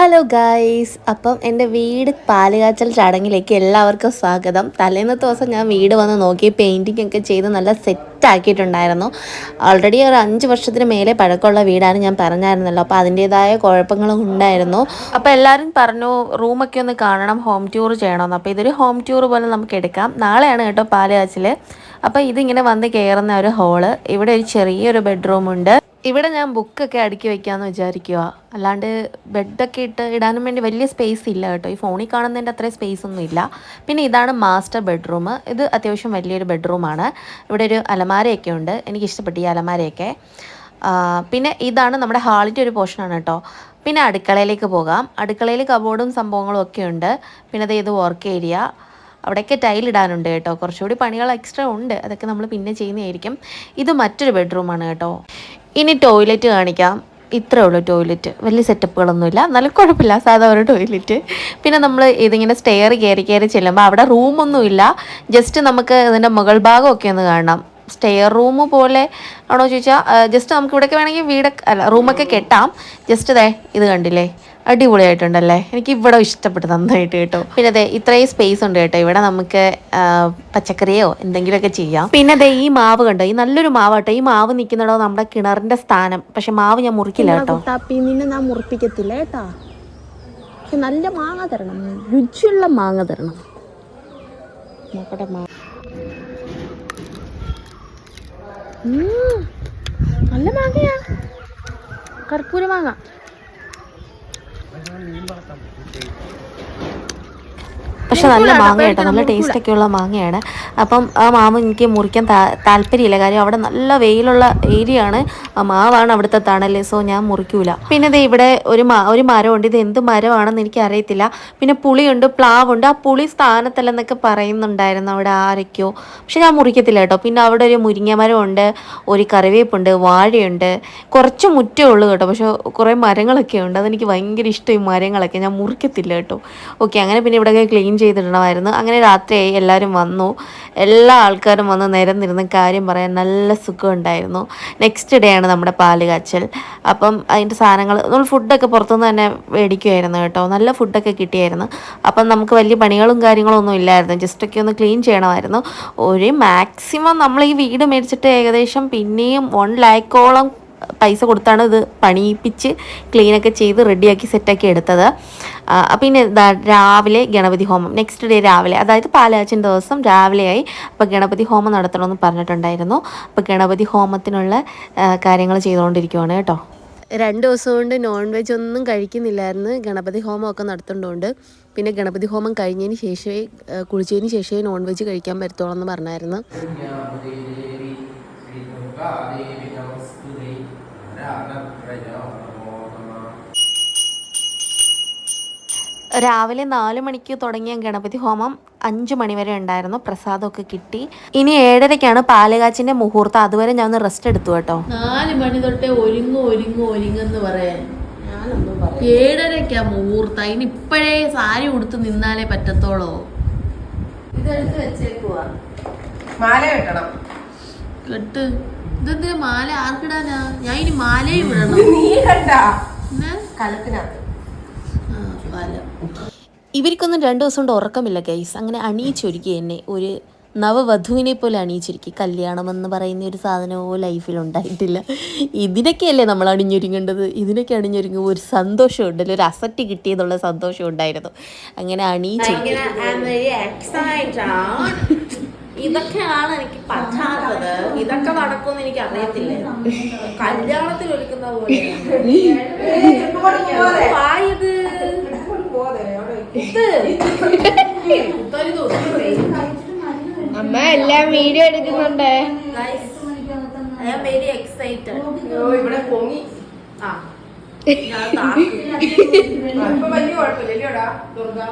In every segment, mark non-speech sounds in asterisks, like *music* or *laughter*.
Hello guys അപ്പം എന്റെ വീട് പാലുകാച്ചൽ ചടങ്ങിലേക്ക് എല്ലാവർക്കും സ്വാഗതം. തലേന്നത്തെ ദിവസം ഞാൻ വീട് വന്ന് നോക്കി പെയിന്റിംഗ് ഒക്കെ ചെയ്ത് നല്ല സെറ്റ് ആക്കിയിട്ടുണ്ടായിരുന്നു. ഓൾറെഡി ഒരു അഞ്ച് വർഷത്തിന് മേലെ പഴക്കമുള്ള വീടാണ് ഞാൻ പറഞ്ഞായിരുന്നല്ലോ. അപ്പോൾ അതിന്റേതായ കുഴപ്പങ്ങളും ഉണ്ടായിരുന്നു. അപ്പോൾ എല്ലാവരും പറഞ്ഞു റൂമൊക്കെ ഒന്ന് കാണണം ഹോം ടൂർ ചെയ്യണമെന്ന്. അപ്പോൾ ഇതൊരു ഹോം ടൂർ പോലെ നമുക്ക് എടുക്കാം. നാളെയാണ് കേട്ടോ പാലുകാച്ചൽ അപ്പോൾ ഇതിങ്ങനെ വന്ന് കയറുന്ന ഒരു ഹോൾ ഇവിടെ ഒരു ചെറിയൊരു ബെഡ്റൂം ഉണ്ട്. ഇവിടെ ഞാൻ ബുക്കൊക്കെ അടുക്കി വെക്കാമെന്ന് വിചാരിക്കുക അല്ലാണ്ട് ബെഡൊക്കെ ഇട്ട് ഇടാനും വേണ്ടി വലിയ സ്പേസ് ഇല്ല കേട്ടോ. ഈ ഫോണിൽ കാണുന്നതിന്റെ അത്രയും സ്പേസ് ഒന്നും ഇല്ല. പിന്നെ ഇതാണ് മാസ്റ്റർ ബെഡ്റൂം ഇത് അത്യാവശ്യം വലിയൊരു ബെഡ്റൂമാണ് ഇവിടെ ഒരു അലമാരയൊക്കെ ഉണ്ട്. എനിക്ക് ഇഷ്ടപ്പെട്ടു ഈ അലമാരയൊക്കെ. പിന്നെ ഇതാണ് നമ്മുടെ ഹാളിന്റെ ഒരു പോർഷനാണ് കേട്ടോ. പിന്നെ അടുക്കളയിലേക്ക് പോകാം. അടുക്കളയിൽ കബോർഡും സംഭവങ്ങളും ഒക്കെ ഉണ്ട്. പിന്നെ അത് ഇത് വർക്ക് ഏരിയ അവിടെയൊക്കെ ടൈൽ ഇടാനുണ്ട് കേട്ടോ. കുറച്ചുകൂടി പണികൾ എക്സ്ട്രാ ഉണ്ട്. അതൊക്കെ നമ്മൾ പിന്നെ ചെയ്യുന്നതായിരിക്കും. ഇത് മറ്റൊരു ബെഡ്റൂമാണ് കേട്ടോ. ഇനി ടോയ്ലറ്റ് കാണിക്കാം. ഇത്രേ ഉള്ളൂ ടോയ്ലറ്റ് വലിയ സെറ്റപ്പുകളൊന്നുമില്ല നല്ല കുഴപ്പമില്ല. സാധാ ഒരു ടോയ്ലറ്റ് പിന്നെ നമ്മൾ ഇതിങ്ങനെ സ്റ്റെയർ കയറി കയറി ചെല്ലുമ്പോൾ അവിടെ റൂമൊന്നുമില്ല ജസ്റ്റ് നമുക്ക് ഇതിന്റെ മുകൾ ഭാഗമൊക്കെ ഒന്ന് കാണാം സ്റ്റെയർ റൂം പോലെ ആണോ ചോദിച്ചാൽ ജസ്റ്റ് നമുക്ക് ഇവിടെയൊക്കെ വേണമെങ്കിൽ വീടൊക്കെ അല്ല റൂമൊക്കെ കെട്ടാം. ജസ്റ്റ് ദേ ഇത് കണ്ടില്ലേ? അടിപൊളിയായിട്ടുണ്ടല്ലേ? എനിക്ക് ഇവിടെ ഇഷ്ടപ്പെട്ടു നന്നായിട്ട് കേട്ടോ. പിന്നെ അതെ ഇത്രയും സ്പേസ് ഉണ്ട് കേട്ടോ. ഇവിടെ നമുക്ക് പച്ചക്കറിയോ എന്തെങ്കിലുമൊക്കെ ചെയ്യാം. പിന്നെ അതെ ഈ മാവ് കണ്ടോ? ഈ നല്ലൊരു മാവ് കേട്ടോ ഈ മാവ് നിൽക്കുന്നിടോ നമ്മുടെ കിണറിന്റെ സ്ഥാനം. പക്ഷെ മാവ് ഞാൻ മുറിക്കില്ല കേട്ടോ. നിന്നെ ഞാൻ മുറിപ്പിക്കത്തില്ല കേട്ടാ. നല്ല മാങ്ങ തരണം. രുചിയുള്ള മാങ്ങ തരണം. നോക്കട്ടെ മാ നല്ല മാങ്ങയാ. കർപ്പൂര മാങ്ങ. പക്ഷെ നല്ല മാങ്ങ കേട്ടോ നല്ല ടേസ്റ്റ് ഒക്കെ ഉള്ള മാങ്ങയാണ്. അപ്പം ആ മാവ് എനിക്ക് മുറിക്കാൻ താല്പര്യമില്ല. കാര്യം അവിടെ നല്ല വെയിലുള്ള ഏരിയ ആണ് ആ മാവാണ് അവിടുത്തെ തണൽ. സോ ഞാൻ മുറിക്കൂല. പിന്നെ ദേ ഇവിടെ ഒരു മാ ഒരു മരമുണ്ട്. ഇത് എന്ത് മരമാണെന്ന് എനിക്ക് അറിയത്തില്ല പിന്നെ പുളിയുണ്ട് പ്ലാവുണ്ട്. ആ പുളി സ്ഥാനത്തല്ലെന്നൊക്കെ പറയുന്നുണ്ടായിരുന്നു അവിടെ ആരൊക്കെയോ. പക്ഷെ ഞാൻ മുറിക്കത്തില്ല കേട്ടോ. പിന്നെ അവിടെ ഒരു മുരിങ്ങ മരമുണ്ട് ഒരു കറിവേപ്പുണ്ട് വാഴയുണ്ട്. കുറച്ച് മുറ്റേ ഉള്ളൂ കേട്ടോ. പക്ഷെ കുറേ മരങ്ങളൊക്കെ ഉണ്ട്. അതെനിക്ക് ഭയങ്കര ഇഷ്ടം ഈ മരങ്ങളൊക്കെ. ഞാൻ മുറിക്കത്തില്ല കേട്ടോ. ഓക്കെ അങ്ങനെ പിന്നെ ഇവിടെയൊക്കെ ക്ലീൻ ചെയ്തിടണമായിരുന്നു. അങ്ങനെ രാത്രിയായി എല്ലാവരും വന്നു. എല്ലാ ആൾക്കാരും വന്ന് നിരന്നിരുന്ന് കാര്യം പറയാൻ നല്ല സുഖമുണ്ടായിരുന്നു. നെക്സ്റ്റ് ഡേ ആണ് നമ്മുടെ പാൽ കാച്ചൽ അപ്പം അതിന്റെ സാധനങ്ങൾ നമ്മൾ ഫുഡൊക്കെ പുറത്തുനിന്ന് തന്നെ മേടിക്കുമായിരുന്നു കേട്ടോ. നല്ല ഫുഡൊക്കെ കിട്ടിയായിരുന്നു. അപ്പം നമുക്ക് വലിയ പണികളും കാര്യങ്ങളും ഒന്നും ഇല്ലായിരുന്നു. ജസ്റ്റ് ഒക്കെ ഒന്ന് ക്ലീൻ ചെയ്യണമായിരുന്നു. ഒരു മാക്സിമം നമ്മൾ ഈ വീട് മേടിച്ചിട്ട് ഏകദേശം പിന്നെയും വൺ ലാക്കോളം പൈസ കൊടുത്താണ് ഇത് പണിയിപ്പിച്ച് ക്ലീനൊക്കെ ചെയ്ത് റെഡിയാക്കി സെറ്റാക്കി എടുത്തത്. പിന്നെ ദാ രാവിലെ ഗണപതി ഹോമം നെക്സ്റ്റ് ഡേ രാവിലെ അതായത് പാലാച്ചിൻ ദിവസം രാവിലെയായി അപ്പോൾ ഗണപതി ഹോമം നടത്തണമെന്ന് പറഞ്ഞിട്ടുണ്ടായിരുന്നു. അപ്പോൾ ഗണപതി ഹോമത്തിനുള്ള കാര്യങ്ങൾ ചെയ്തുകൊണ്ടിരിക്കുവാണ് കേട്ടോ. രണ്ട് ദിവസം കൊണ്ട് നോൺ വെജ് ഒന്നും കഴിക്കുന്നില്ലായിരുന്നു. ഗണപതി ഹോമമൊക്കെ ഒക്കെ നടത്തുന്നതുകൊണ്ട് പിന്നെ ഗണപതി ഹോമം കഴിഞ്ഞതിന് ശേഷമേ കുളിച്ചതിന് ശേഷമേ നോൺ വെജ് കഴിക്കാൻ പറ്റത്തുള്ളൂ എന്ന് പറഞ്ഞായിരുന്നു. രാവിലെ നാല് മണിക്ക് തുടങ്ങിയ ഗണപതി ഹോമം അഞ്ച് മണി വരെ ഉണ്ടായിരുന്നു. പ്രസാദമൊക്കെ കിട്ടി. ഇനി ഏഴരയ്ക്കാണ് പാലുകാച്ചിന്റെ മുഹൂർത്തം. അതുവരെ ഞാൻ ഒന്ന് റെസ്റ്റ് എടുത്തു കേട്ടോ. നാല് മണി തൊട്ടേ ഒരുങ്ങു ഒരുങ്ങു ഒരുങ്ങെന്ന് പറയാൻ. ഏഴരക്കാ മുഹൂർത്ത. ഇനി ഇപ്പോഴേ സാരി ഉടുത്ത് നിന്നാലേ പറ്റത്തോളോ? ഇതെടുത്ത് വെച്ചേക്കുവാ. മാല കെട്ടണം. കെട്ട്. ഇതെന്തിനാ മാല ആർക്കിടാനാ? ഞാൻ ഇനി മാലയും ഇടണം. നീ കണ്ട? കലത്തിനകത്ത്. ഇവർക്കൊന്നും രണ്ടു ദിവസം കൊണ്ട് ഉറക്കമില്ല ഗൈസ് അങ്ങനെ അണിയിച്ചൊരുക്കി എന്നെ. ഒരു നവവധുവിനെ പോലെ അണിയിച്ചിരിക്കും. കല്യാണം എന്ന് പറയുന്ന ഒരു സാധനമോ ലൈഫിൽ ഉണ്ടായിട്ടില്ല. ഇതിനൊക്കെയല്ലേ നമ്മൾ അണിഞ്ഞൊരുങ്ങേണ്ടത്? ഇതിനൊക്കെ അണിഞ്ഞൊരുങ്ങുമ്പോൾ ഒരു സന്തോഷം ഉണ്ടല്ലോ ഒരു അസറ്റ് കിട്ടിയെന്നുള്ള സന്തോഷം ഉണ്ടായിരുന്നു അങ്ങനെ അണിയിച്ചൊരുക്കി. ഇതൊക്കെയാണ് എനിക്ക് പറ്റാത്തത്. ഇതൊക്കെ നടക്കുമെന്ന് എനിക്ക് അറിയത്തില്ല. കല്യാണത്തിൽ ഒരുക്കുന്ന പോലെ. വായത് അമ്മ എല്ലാം വീഡിയോ എടുക്കുന്നുണ്ട്. ഐ ആം വെരി എക്സൈറ്റഡ് ഇവിടെ പൊങ്ങി. ആ. ഞാൻ വലിയ കുഴപ്പമില്ല.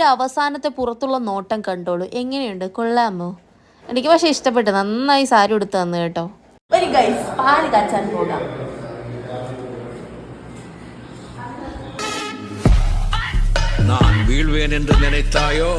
അപ്പോൾ എൻ്റെ അവസാനത്തെ പുറത്തുള്ള നോട്ടം കണ്ടോളൂ എങ്ങനെയുണ്ട് കൊള്ളാമോ എനിക്ക് പക്ഷേ ഇഷ്ടപ്പെട്ടു നന്നായി സാരി ഉടുത്ത് തന്നു കേട്ടോ ഒരു ഗൈസ് പാല് കാച്ചാൻ പോകാം நான் வீழ்வேன் என்று நினைத்தாயோ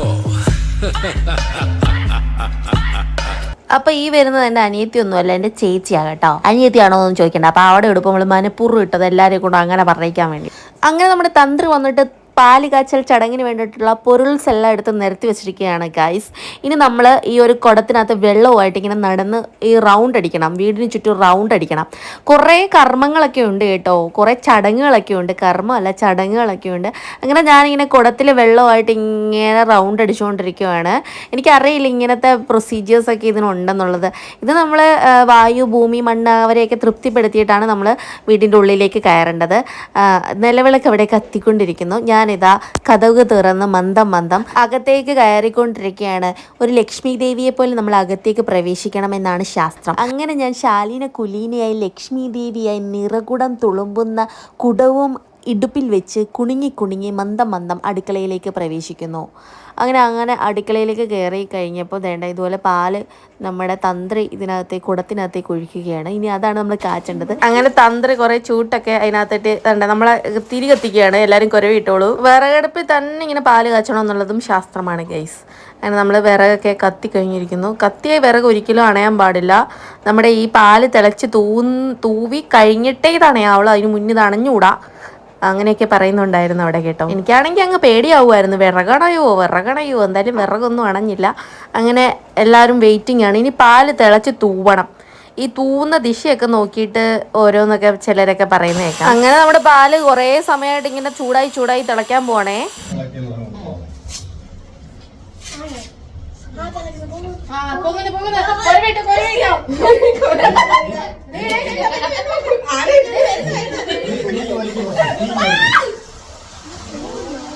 അപ്പോൾ ഈ വരുന്നത് എൻ്റെ അനിയത്തിയൊന്നുമല്ല എൻ്റെ ചേച്ചിയാണ് കേട്ടോ അനിയത്തിയാണോ എന്ന് ചോദിക്കണ്ട അപ്പോൾ അവിടെ എടുപ്പോൾ നമ്മൾ മനഃപൂർവ്വം ഇട്ടത് എല്ലാവരെയും കൊണ്ട് അങ്ങനെ പറയിക്കാൻ വേണ്ടി അങ്ങനെ നമ്മുടെ തന്ത്രി വന്നിട്ട് പാൽ കാച്ചൽ ചടങ്ങിന് വേണ്ടിയിട്ടുള്ള പൊരുൾസ് എല്ലാം എടുത്ത് നിരത്തി വെച്ചിരിക്കുകയാണ് ഗൈസ് ഇനി നമ്മൾ ഈ ഒരു കുടത്തിനകത്ത് വെള്ളവുമായിട്ട് ഇങ്ങനെ നടന്ന് ഈ റൗണ്ട് അടിക്കണം. വീടിന് ചുറ്റും റൗണ്ട് അടിക്കണം. കുറേ കർമ്മങ്ങളൊക്കെ ഉണ്ട് കേട്ടോ. കുറേ ചടങ്ങുകളൊക്കെ ഉണ്ട്. കർമ്മമല്ല ചടങ്ങുകളൊക്കെ ഉണ്ട്. അങ്ങനെ ഞാനിങ്ങനെ കുടത്തിൽ വെള്ളവുമായിട്ട് ഇങ്ങനെ റൗണ്ട് അടിച്ചുകൊണ്ടിരിക്കുകയാണ് എനിക്കറിയില്ല ഇങ്ങനത്തെ പ്രൊസീജിയേഴ്സൊക്കെ ഇതിനുണ്ടെന്നുള്ളത്. ഇത് നമ്മൾ വായു ഭൂമി മണ്ണ് അവരെയൊക്കെ തൃപ്തിപ്പെടുത്തിയിട്ടാണ് നമ്മൾ വീടിന്റെ ഉള്ളിലേക്ക് കയറേണ്ടത്. നിലവിളക്ക് അവിടെ കത്തിക്കൊണ്ടിരിക്കുന്നു. ഞാനിതാ കഥക് തുറന്ന് മന്ദം മന്ദം അകത്തേക്ക് കയറിക്കൊണ്ടിരിക്കുകയാണ് ഒരു ലക്ഷ്മി ദേവിയെ പോലെ നമ്മൾ അകത്തേക്ക് പ്രവേശിക്കണമെന്നാണ് ശാസ്ത്രം. അങ്ങനെ ഞാൻ ശാലീന കുലീനയായി ലക്ഷ്മി ദേവിയായി നിറകുടം തുളുമ്പുന്ന കുടവും ഇടുപ്പിൽ വെച്ച് കുണുങ്ങി കുണുങ്ങി മന്ദം മന്ദം അടുക്കളയിലേക്ക് പ്രവേശിക്കുന്നു. അങ്ങനെ അങ്ങനെ അടുക്കളയിലേക്ക് കയറി കഴിഞ്ഞപ്പോൾ വേണ്ട ഇതുപോലെ പാൽ നമ്മുടെ തന്ത്രി ഇതിനകത്തെ കുടത്തിനകത്തേക്ക് ഒഴിക്കുകയാണ്. ഇനി അതാണ് നമ്മൾ കാച്ചേണ്ടത്. അങ്ങനെ തന്ത്രി കുറേ ചൂട്ടൊക്കെ അതിനകത്തേക്ക് വേണ്ട നമ്മളെ തിരി കത്തിക്കുകയാണ്. എല്ലാവരും കുരവിട്ടോളൂ വിറകടുപ്പിൽ തന്നെ ഇങ്ങനെ പാൽ കാച്ചണം എന്നുള്ളതും ശാസ്ത്രമാണ് ഗൈസ് അങ്ങനെ നമ്മൾ വിറകൊക്കെ കത്തി കഴിഞ്ഞിരിക്കുന്നു. കത്തിയ വിറക് ഒരിക്കലും അണയാൻ പാടില്ല. നമ്മുടെ ഈ പാൽ തിളച്ച് തൂ തൂവി കഴിഞ്ഞിട്ടേ ഇത് അണയാവുള്ളൂ. അതിന് മുന്നിൽ ഇത് അണഞ്ഞുകൂടാ. അങ്ങനെയൊക്കെ പറയുന്നുണ്ടായിരുന്നു അവിടെ കേട്ടോ. എനിക്കാണെങ്കിൽ അങ്ങ് പേടിയാവുമായിരുന്നു. വിറകണയോ വിറകണയോ എന്തായാലും വിറകൊന്നും അണഞ്ഞില്ല. അങ്ങനെ എല്ലാവരും വെയിറ്റിംഗ് ആണ്. ഇനി പാൽ തിളച്ച് തൂവണം. ഈ തൂവുന്ന ദിശയൊക്കെ നോക്കിയിട്ട് ഓരോന്നൊക്കെ ചിലരൊക്കെ പറയുന്ന കേൾക്കാം. അങ്ങനെ നമ്മുടെ പാൽ കുറേ സമയമായിട്ട് ഇങ്ങനെ ചൂടായി ചൂടായി തിളയ്ക്കാൻ പോണേ.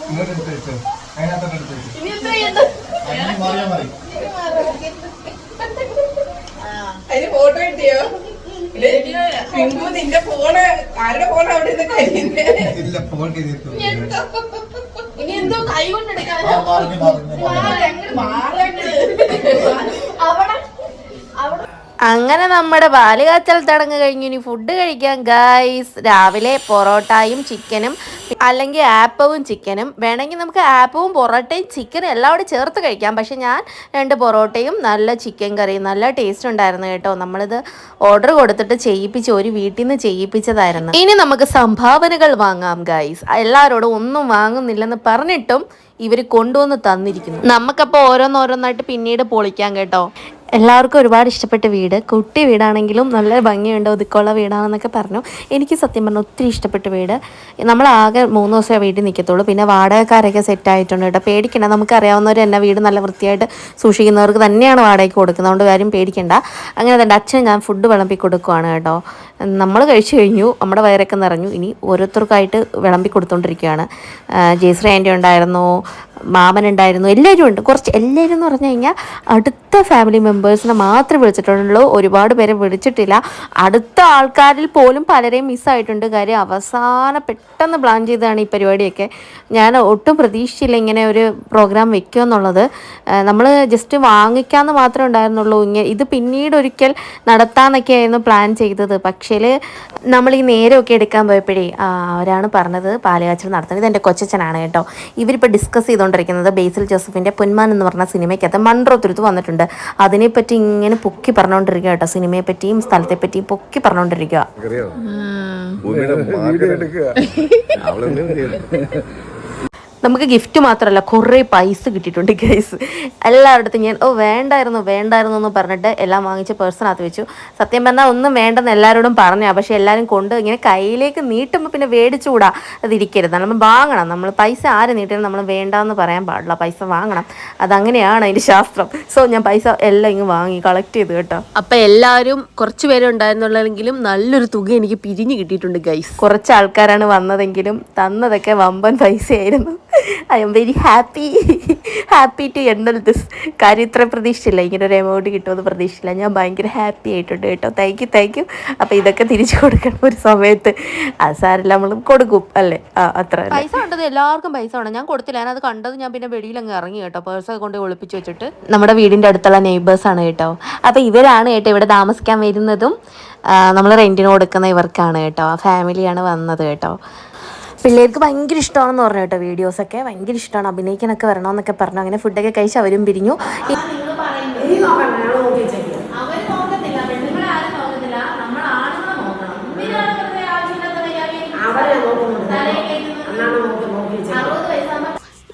ഇങ്ങോട്ട് എടുത്ത് വെച്ചോ അതിനകത്തോട്ട് എടുത്ത് വെച്ചോ അതിന് മാറിയാ മതി. അതിന് ഫോട്ടോ കിട്ടിയോ പിങ്കു നിന്റെ ഫോണ് ആരുടെ ഫോൺ അവിടെ നിന്ന് കഴിയുന്നേ ഇല്ല ഫോൺ ചെയ്തിട്ടു ഇനി എന്തോ കൈ കൊണ്ടെടുക്കാൻ ആ മറിഞ്ഞു മറിഞ്ഞു അങ്ങനെ നമ്മുടെ ബാലുകാച്ചൽ തടങ്ങ് കഴിഞ്ഞു ഇനി ഫുഡ് കഴിക്കാൻ ഗൈസ് രാവിലെ പൊറോട്ടയും ചിക്കനും അല്ലെങ്കിൽ ആപ്പവും ചിക്കനും വേണമെങ്കിൽ നമുക്ക് ആപ്പവും പൊറോട്ടയും ചിക്കനും എല്ലാം കൂടി ചേർത്ത് കഴിക്കാം. പക്ഷേ ഞാൻ രണ്ട് പൊറോട്ടയും നല്ല ചിക്കൻ കറിയും നല്ല ടേസ്റ്റ് ഉണ്ടായിരുന്നു കേട്ടോ. നമ്മളിത് ഓർഡർ കൊടുത്തിട്ട് ചെയ്യിപ്പിച്ച് ഒരു വീട്ടിൽ നിന്ന് ചെയ്യിപ്പിച്ചതായിരുന്നു. ഇനി നമുക്ക് സംഭാവനകൾ വാങ്ങാം ഗൈസ് എല്ലാവരോടും ഒന്നും വാങ്ങുന്നില്ലെന്ന് പറഞ്ഞിട്ടും ഇവർ കൊണ്ടുവന്ന് തന്നിരിക്കുന്നു. നമുക്കപ്പോൾ ഓരോന്നോരോന്നായിട്ട് പിന്നീട് പൊളിക്കാം കേട്ടോ. എല്ലാവർക്കും ഒരുപാട് ഇഷ്ടപ്പെട്ട വീട്. കുട്ടി വീടാണെങ്കിലും നല്ല ഭംഗിയുണ്ട് ഒതുക്കമുള്ള വീടാണെന്നൊക്കെ പറഞ്ഞു. എനിക്ക് സത്യം പറഞ്ഞാൽ ഒത്തിരി ഇഷ്ടപ്പെട്ട വീട്. നമ്മൾ ആകെ മൂന്ന് ദിവസമേ വീട്ടിൽ നിൽക്കത്തുള്ളൂ. പിന്നെ വാടകക്കാരൊക്കെ സെറ്റ് ആയിട്ടുണ്ട് കേട്ടോ. പേടിക്കണ്ട. നമുക്കറിയാവുന്നവർ തന്നെ വീട് നല്ല വൃത്തിയായിട്ട് സൂക്ഷിക്കുന്നവർക്ക് തന്നെയാണ് വാടകയ്ക്ക് കൊടുക്കുന്നത്. അതുകൊണ്ട് കാര്യം പേടിക്കണ്ട. അങ്ങനെ തന്നെ അച്ഛൻ ഞാൻ ഫുഡ് വിളമ്പി കൊടുക്കുവാണ് കേട്ടോ. നമ്മൾ കഴിച്ചു കഴിഞ്ഞു. നമ്മുടെ വയറൊക്കെ നിറഞ്ഞു. ഇനി ഓരോരുത്തർക്കായിട്ട് വിളമ്പി കൊടുത്തുകൊണ്ടിരിക്കുകയാണ് ജയശ്രീ ആന്റി ഉണ്ടായിരുന്നു. മാമൻ ഉണ്ടായിരുന്നു. എല്ലാവരും ഉണ്ട്. കുറച്ച് എല്ലാവരും എന്ന് പറഞ്ഞു കഴിഞ്ഞാൽ അടുത്ത ഫാമിലി മെമ്പേഴ്സിനെ മാത്രമേ വിളിച്ചിട്ടുള്ളൂ ഒരുപാട് പേരെ വിളിച്ചിട്ടില്ല. അടുത്ത ആൾക്കാരിൽ പോലും പലരെയും മിസ്സായിട്ടുണ്ട് കാര്യം അവസാന പെട്ടെന്ന് പ്ലാൻ ചെയ്തതാണ് ഈ പരിപാടിയൊക്കെ. ഞാൻ ഒട്ടും പ്രതീക്ഷിച്ചില്ല ഇങ്ങനെ ഒരു പ്രോഗ്രാം വെക്കുമെന്നുള്ളത് നമ്മൾ ജസ്റ്റ് വാങ്ങിക്കാമെന്ന് മാത്രമേ ഉണ്ടായിരുന്നുള്ളൂ. ഇങ്ങനെ ഇത് പിന്നീട് ഒരിക്കൽ നടത്താമെന്നൊക്കെ ആയിരുന്നു പ്ലാൻ ചെയ്തത്. പക്ഷേ നമ്മൾ ഈ നേരമൊക്കെ എടുക്കാൻ പോയപ്പോഴേ അവരാണ് പറഞ്ഞത് പാലുകാച്ചൽ നടത്തുന്നത് ഇത് എന്റെ കൊച്ചച്ഛനാണ് കേട്ടോ. ഇവരിപ്പോൾ ഡിസ്കസ് ചെയ്തുകൊണ്ടിരിക്കുന്നത് ബേസിൽ ജോസഫിന്റെ പൊന്മാൻ എന്ന് പറഞ്ഞ സിനിമയ്ക്കകത്ത് മൺറോ തുരുത്ത് വന്നിട്ടുണ്ട് അതിനെപ്പറ്റി ഇങ്ങനെ പൊക്കി പറഞ്ഞുകൊണ്ടിരിക്കുക കേട്ടോ. സിനിമയെ പറ്റിയും സ്ഥലത്തെ പറ്റിയും പൊക്കി പറഞ്ഞുകൊണ്ടിരിക്കുക *laughs* നമുക്ക് ഗിഫ്റ്റ് മാത്രമല്ല കുറേ പൈസ കിട്ടിയിട്ടുണ്ട് ഗൈസ് എല്ലാവരുടെ ഞാൻ ഓ വേണ്ടായിരുന്നു വേണ്ടായിരുന്നു എന്ന് പറഞ്ഞിട്ട് എല്ലാം വാങ്ങിച്ച് പേഴ്സണകത്ത് വെച്ചു. സത്യം പറഞ്ഞാൽ ഒന്നും വേണ്ടെന്ന് എല്ലാവരോടും പറഞ്ഞു. പക്ഷെ എല്ലാവരും കൊണ്ട് ഇങ്ങനെ കയ്യിലേക്ക് നീട്ടുമ്പോൾ പിന്നെ മേടിച്ചുകൂടാ അതിരിക്കരുത് നമ്മൾ വാങ്ങണം. നമ്മൾ പൈസ ആര് നീട്ടിയാലും നമ്മൾ വേണ്ടാന്ന് പറയാൻ പാടില്ല. പൈസ വാങ്ങണം. അതങ്ങനെയാണ് അതിന്റെ ശാസ്ത്രം. സോ ഞാൻ പൈസ എല്ലാം ഇങ്ങ് വാങ്ങി കളക്ട് ചെയ്ത് കേട്ടോ. അപ്പം എല്ലാവരും കുറച്ച് പേരുണ്ടായിരുന്നുള്ളെങ്കിലും നല്ലൊരു തുക എനിക്ക് പിരിഞ്ഞ് കിട്ടിയിട്ടുണ്ട് ഗൈസ് കുറച്ച് ആൾക്കാരാണ് വന്നതെങ്കിലും തന്നതൊക്കെ വമ്പൻ പൈസയായിരുന്നു. I am very happy happy to handle this കാര്യം ഇത്ര പ്രതീക്ഷിച്ചില്ല ഇങ്ങനെ ഒരു എമൗണ്ട് കിട്ടുമെന്ന് പ്രതീക്ഷിച്ചില്ല ഞാൻ ഭയങ്കര ഹാപ്പി ആയിട്ടുണ്ട് കേട്ടോ. താങ്ക് യു താങ്ക് യു അപ്പോൾ ഇതൊക്കെ തിരിച്ചു കൊടുക്കണം ഒരു സമയത്ത്. ആ സാരില്ല നമ്മൾ കൊടുക്കും അല്ലേ? ആ അത്ര പൈസ കണ്ടത് എല്ലാവർക്കും പൈസ വേണം. ഞാൻ കൊടുത്തില്ല. ഞാൻ അത് കണ്ടത് ഞാൻ പിന്നെ വെളിയിൽ അങ്ങ് ഇറങ്ങി കേട്ടോ. പേഴ്സൊക്കെ കൊണ്ട് ഒളിപ്പിച്ച് വെച്ചിട്ട്. നമ്മുടെ വീടിന്റെ അടുത്തുള്ള നെയ്ബേഴ്സാണ് കേട്ടോ. അപ്പോൾ ഇവരാണ് കേട്ടോ ഇവിടെ താമസിക്കാൻ വരുന്നതും. നമ്മൾ റെന്റിന് കൊടുക്കുന്ന ഇവർക്കാണ് കേട്ടോ. ഫാമിലിയാണ് വന്നത് കേട്ടോ. പിള്ളേർക്ക് ഭയങ്കര ഇഷ്ടമാണെന്ന് പറഞ്ഞു കേട്ടോ വീഡിയോസൊക്കെ. ഭയങ്കര ഇഷ്ടമാണ് അഭിനയിക്കാനൊക്കെ വരണമെന്നൊക്കെ പറഞ്ഞു. അങ്ങനെ ഫുഡൊക്കെ കഴിച്ച് അവരും പിരിഞ്ഞു.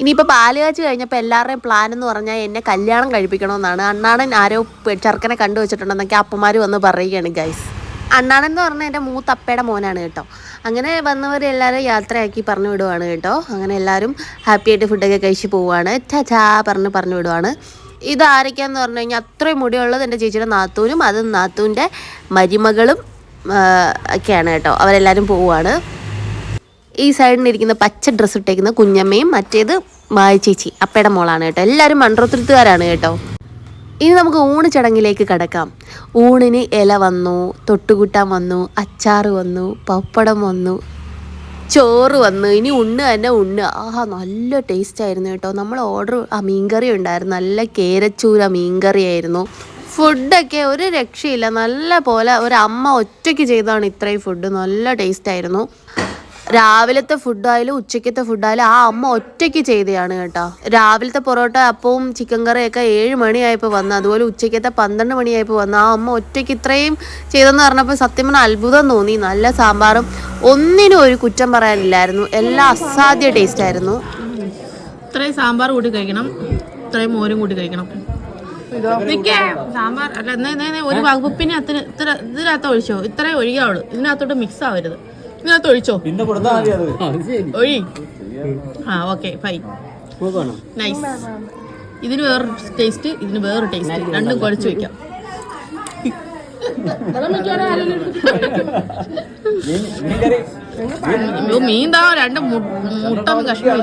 ഇനിയിപ്പോൾ പാലുകാച്ച് കഴിഞ്ഞപ്പോൾ എല്ലാവരുടെയും പ്ലാൻ എന്ന് പറഞ്ഞാൽ എന്നെ കല്യാണം കഴിപ്പിക്കണമെന്നാണ്. അണ്ണാടൻ ആരോ ചെറുക്കനെ കണ്ടുവച്ചിട്ടുണ്ടെന്നൊക്കെ അപ്പന്മാർ വന്ന് പറയുകയാണ് ഗൈസ് അണ്ണാടൻ എന്ന് പറഞ്ഞാൽ എന്റെ മൂത്തപ്പയുടെ മോനാണ് കേട്ടോ. അങ്ങനെ വന്നവരെല്ലാവരും യാത്രയാക്കി പറഞ്ഞു വിടുവാണ് കേട്ടോ. അങ്ങനെ എല്ലാവരും ഹാപ്പി ആയിട്ട് ഫുഡൊക്കെ കഴിച്ച് പോവുകയാണ് ചാ പറഞ്ഞ് പറഞ്ഞു വിടുവാണ്. ഇത് ആരൊക്കെയാന്ന് പറഞ്ഞു കഴിഞ്ഞാൽ അത്രയും മുടിയുള്ളത് എന്റെ ചേച്ചിയുടെ നാത്തൂനും അത് നാത്തൂന്റെ മരുമകളും ഒക്കെയാണ് കേട്ടോ. അവരെല്ലാവരും പോവുകയാണ് ഈ സൈഡിൽ ഇരിക്കുന്ന പച്ച ഡ്രസ്സ് ഇട്ടേക്കുന്ന കുഞ്ഞമ്മയും മറ്റേത് മായ ചേച്ചി അപ്പയുടെ മോളാണ് കേട്ടോ. എല്ലാവരും മൺറോത്തുരുത്തുകാരാണ് കേട്ടോ. ഇനി നമുക്ക് ഊണ് ചടങ്ങിലേക്ക് കടക്കാം. ഊണിന് ഇല വന്നു തൊട്ടുകൂട്ടാൻ വന്നു അച്ചാർ വന്നു പപ്പടം വന്നു ചോറ് വന്നു. ഇനി ഉണ്ണ് തന്നെ ഉണ്ണ്. ആഹാ നല്ല ടേസ്റ്റ് ആയിരുന്നു കേട്ടോ. നമ്മൾ ഓർഡർ ആ മീൻകറി ഉണ്ടായിരുന്നു. നല്ല കേരച്ചൂര മീൻകറി ആയിരുന്നു. ഫുഡൊക്കെ ഒരു രക്ഷയില്ല. നല്ല പോലെ ഒരു അമ്മ ഒറ്റയ്ക്ക് ചെയ്താണ് ഇത്രയും ഫുഡ് നല്ല ടേസ്റ്റ് ആയിരുന്നു. രാവിലത്തെ ഫുഡായാലും ഉച്ചക്കത്തെ ഫുഡായാലും ആ അമ്മ ഒറ്റയ്ക്ക് ചെയ്തതാണ് കേട്ടോ. രാവിലത്തെ പൊറോട്ട അപ്പവും ചിക്കൻ കറിയൊക്കെ ഏഴ് മണിയായപ്പോൾ വന്നു അതുപോലെ ഉച്ചയ്ക്കത്തെ പന്ത്രണ്ട് മണിയായപ്പോൾ വന്നു ആ അമ്മ ഒറ്റയ്ക്ക് ഇത്രയും ചെയ്തെന്ന് പറഞ്ഞപ്പോൾ സത്യം പറഞ്ഞാൽ അത്ഭുതം തോന്നി. നല്ല സാമ്പാറും. ഒന്നിനും ഒരു കുറ്റം പറയാനില്ലായിരുന്നു. എല്ലാം അസാധ്യ ടേസ്റ്റ് ആയിരുന്നു. ഇത്രയും സാമ്പാർ കൂടി കഴിക്കണം. ഇത്രയും മോരും കൂടി കഴിക്കണം. സാമ്പാർ അല്ല ഒരു വകുപ്പിനെ അത്ര ഇതിനകത്ത് ഒഴിച്ചോ? ഇത്രയും ഒഴിയാവുള്ളൂ. ഇതിനകത്തോട്ട് മിക്സ് ആവരുത്. ഇതിനകത്ത് ഒഴിച്ചോ പിന്നെ കൊടുത്താൽ മതി അത്. ഒഴി. ആ ഓക്കെ ഫൈൻ. നൈസ്. ഇതിന് വേറൊരു ടേസ്റ്റ് ഇതിന് വേറൊരു ടേസ്റ്റ്. രണ്ടും കുഴച്ച് വെക്കാം. മീൻ താ രണ്ട് മുട്ട കഷ്ണം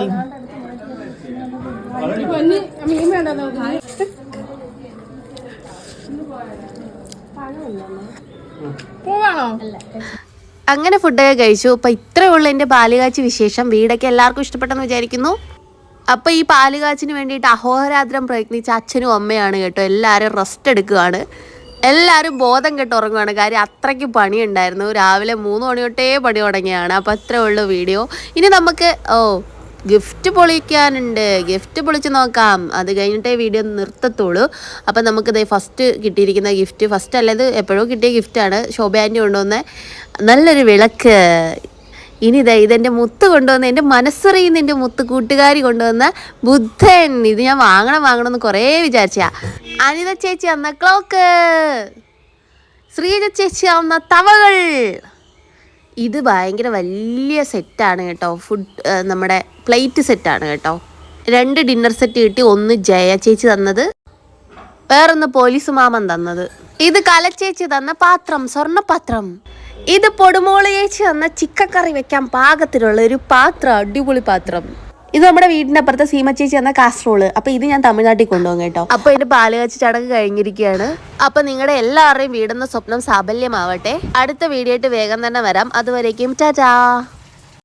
പോവാണോ? അങ്ങനെ ഫുഡൊക്കെ കഴിച്ചു. അപ്പോൾ ഇത്രയേ ഉള്ളൂ എന്റെ പാലുകാച്ചി വിശേഷം. വീടൊക്കെ എല്ലാവർക്കും ഇഷ്ടപ്പെട്ടെന്ന് വിചാരിക്കുന്നു. അപ്പോൾ ഈ പാലുകാച്ചിന് വേണ്ടിയിട്ട് അഹോരാത്രം പ്രയത്നിച്ച അച്ഛനും അമ്മയാണ് കേട്ടോ എല്ലാവരും റെസ്റ്റ് എടുക്കുകയാണ്. എല്ലാവരും ബോധം കെട്ട് ഉറങ്ങുകയാണ് കാര്യം അത്രയ്ക്ക് പണിയുണ്ടായിരുന്നു. രാവിലെ മൂന്ന് മണി തൊട്ടേ പണി തുടങ്ങിയാണ് അപ്പോൾ അത്രേ ഉള്ളൂ വീഡിയോ. ഇനി നമുക്ക് ഓ ഗിഫ്റ്റ് പൊളിക്കാനുണ്ട്. ഗിഫ്റ്റ് പൊളിച്ച് നോക്കാം. അത് കഴിഞ്ഞിട്ടേ വീഡിയോ നിർത്തത്തുള്ളൂ. അപ്പം നമുക്കിത് ഫസ്റ്റ് കിട്ടിയിരിക്കുന്ന ഗിഫ്റ്റ് ഫസ്റ്റ് അല്ല ഇത് എപ്പോഴോ കിട്ടിയ ഗിഫ്റ്റാണ്. ശോഭ ആന്റി കൊണ്ടുവന്ന നല്ലൊരു വിളക്ക്. ഇനി ഇതാ ഇതെന്റെ മുത്ത് കൊണ്ടുവന്ന എന്റെ മനസ്സറിയുന്ന എന്റെ മുത്ത് കൂട്ടുകാരി കൊണ്ടുവന്ന ബുദ്ധൻ. ഇത് ഞാൻ വാങ്ങണം വാങ്ങണം എന്ന് കുറേ വിചാരിച്ചാ. അനിത ചേച്ചി അന്ന ക്ലോക്ക്. ശ്രീജ ചേച്ചി അന്ന തവകൾ. ഇത് ഭയങ്കര വലിയ സെറ്റാണ് കേട്ടോ. ഫുഡ് നമ്മുടെ പ്ലേറ്റ് സെറ്റാണ് കേട്ടോ. രണ്ട് ഡിന്നർ സെറ്റ് കിട്ടി ഒന്ന് ജയ ചേച്ചി തന്നത് വേറൊന്ന് പോലീസ് മാമൻ തന്നത്. ഇത് കലച്ചേച്ചി തന്ന പാത്രം സ്വർണപാത്രം. ഇത് പൊടുമോൾ ചേച്ചി തന്ന ചിക്കക്കറി വെക്കാൻ പാകത്തിനുള്ള ഒരു പാത്രം അടിപൊളി പാത്രം. ഇത് നമ്മുടെ വീടിന്റെ അപ്പുറത്തെ സീമ ചേച്ചി എന്ന കാസറോൾ. അപ്പൊ ഇത് ഞാൻ തമിഴ്നാട്ടിൽ കൊണ്ടുപോകും കേട്ടോ. അപ്പൊ എന്റെ പാലുകാച്ചി ചടങ്ങ് കഴിഞ്ഞിരിക്കുകയാണ്. അപ്പൊ നിങ്ങളുടെ എല്ലാവരുടെയും വീടെന്ന സ്വപ്നം സാഫല്യമാവട്ടെ അടുത്ത വീഡിയോ ആയിട്ട് വേഗം തന്നെ വരാം. അതുവരേക്കും ടാറ്റാ.